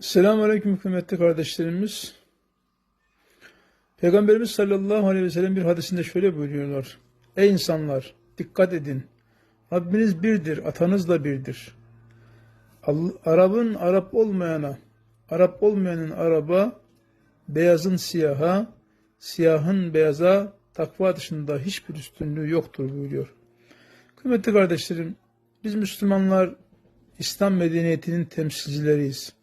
Selamun Aleyküm kıymetli kardeşlerimiz. Peygamberimiz sallallahu aleyhi ve sellem bir hadisinde şöyle buyuruyorlar. Ey insanlar dikkat edin. Rabbiniz birdir, atanız da birdir. Arap'ın Arap olmayana, Arap olmayanın Arap'a, beyazın siyaha, siyahın beyaza takva dışında hiçbir üstünlüğü yoktur buyuruyor. Kıymetli kardeşlerim, biz Müslümanlar İslam medeniyetinin temsilcileriyiz.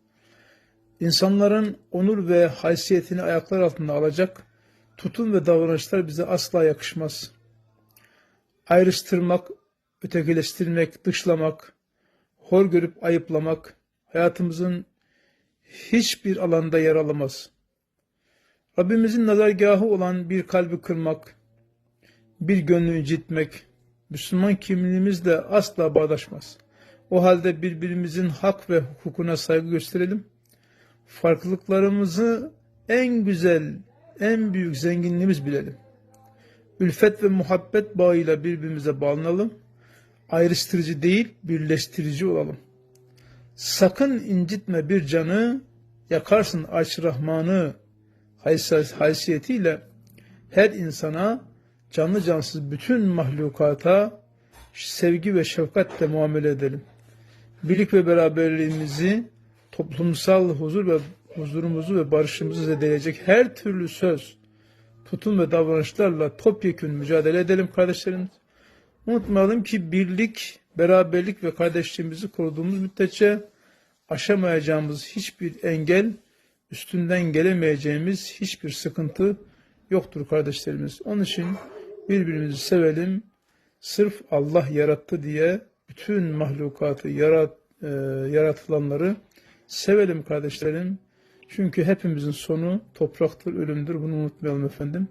İnsanların onur ve haysiyetini ayaklar altında alacak tutum ve davranışlar bize asla yakışmaz. Ayrıştırmak, ötekileştirmek, dışlamak, hor görüp ayıplamak hayatımızın hiçbir alanda yer alamaz. Rabbimizin nazargahı olan bir kalbi kırmak, bir gönlü incitmek, Müslüman kimliğimizle asla bağdaşmaz. O halde birbirimizin hak ve hukukuna saygı gösterelim farklılıklarımızı en güzel, en büyük zenginliğimiz bilelim. Ülfet ve muhabbet bağıyla birbirimize bağlanalım. Ayrıştırıcı değil, birleştirici olalım. Sakın incitme bir canı, yakarsın aç Rahman'ı haysiyet- haysiyetiyle her insana, canlı cansız bütün mahlukata sevgi ve şefkatle muamele edelim. Birlik ve beraberliğimizi toplumsal huzur ve huzurumuzu ve barışımızı zedeleyecek her türlü söz, tutum ve davranışlarla topyekün mücadele edelim kardeşlerim. Unutmayalım ki birlik, beraberlik ve kardeşliğimizi koruduğumuz müddetçe aşamayacağımız hiçbir engel, üstünden gelemeyeceğimiz hiçbir sıkıntı yoktur kardeşlerimiz. Onun için birbirimizi sevelim. Sırf Allah yarattı diye bütün mahlukatı yarat, e, yaratılanları Sevelim kardeşlerim. Çünkü hepimizin sonu topraktır, ölümdür. Bunu unutmayalım efendim.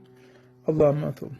Allah'a emanet olun.